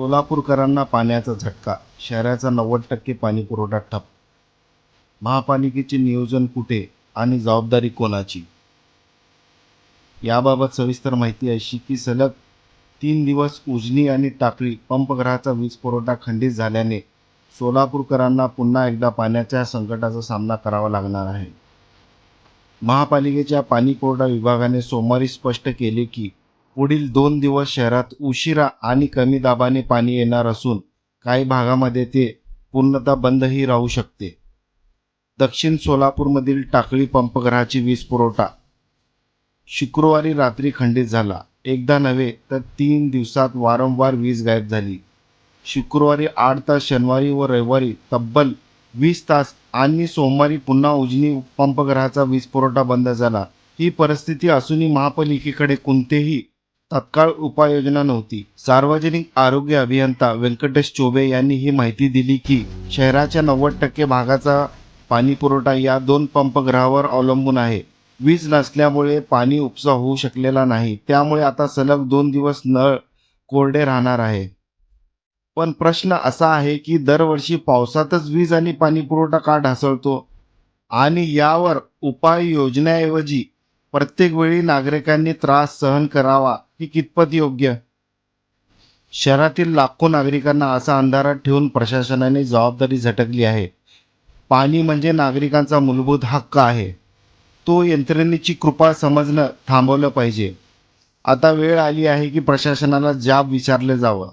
सोलापूरकरांना पाण्याचा झटका शहराचा नव्वद टक्के पाणी पुरवठा ठप महापालिकेचे नियोजन कुठे आणि जबाबदारी कोणाची? याबाबत सविस्तर माहिती अशी की सलग तीन दिवस उजनी आणि टाकळी पंपग्रहाचा वीज पुरवठा खंडित झाल्याने सोलापूरकरांना पुन्हा एकदा पाण्याच्या संकटाचा सामना करावा लागणार आहे. महापालिकेच्या पाणी पुरवठा विभागाने सोमवारी स्पष्ट केले की पुढील दोन दिवस शहरात उशिरा आणि कमी दाबाने पाणी येणार असून काही भागामध्ये ते पूर्णतः बंदही राहू शकते. दक्षिण सोलापूरमधील टाकळी पंपग्रहाची वीज पुरवठा शुक्रवारी रात्री खंडित झाला. एकदा नव्हे तर तीन दिवसात वारंवार वीज गायब झाली. शुक्रवारी आठ तास शनिवारी व रविवारी तब्बल वीस तास आणि सोमवारी पुन्हा उजनी पंपग्रहाचा वीज पुरवठा बंद झाला. ही परिस्थिती असूनही महापालिकेकडे कोणतेही तत्काळ उपाययोजना नव्हती. सार्वजनिक आरोग्य अभियंता व्यंकटेश चोबे यांनी ही माहिती दिली की शहराच्या नव्वद टक्के भागाचा पाणी पुरवठा या दोन पंपग्रहावर अवलंबून आहे. वीज नसल्यामुळे पाणी उपसा होऊ शकलेला नाही. त्यामुळे आता सलग दोन दिवस नळ कोरडे राहणार आहे. पण प्रश्न असा आहे की दरवर्षी पावसातच वीज आणि पाणी पुरवठा का ढासळतो? आणि यावर उपाययोजनाऐवजी प्रत्येक वेळी नागरिकांनी त्रास सहन करावा ही कितपत योग्य? शहरातील लाखो नागरिकांना असा अंधारात ठेवून प्रशासनाने जबाबदारी झटकली आहे. पाणी म्हणजे नागरिकांचा मूलभूत हक्क आहे. तो यंत्रणेची कृपा समजणं थांबवलं पाहिजे. आता वेळ आली आहे की प्रशासनाला जाब विचारलं जावं.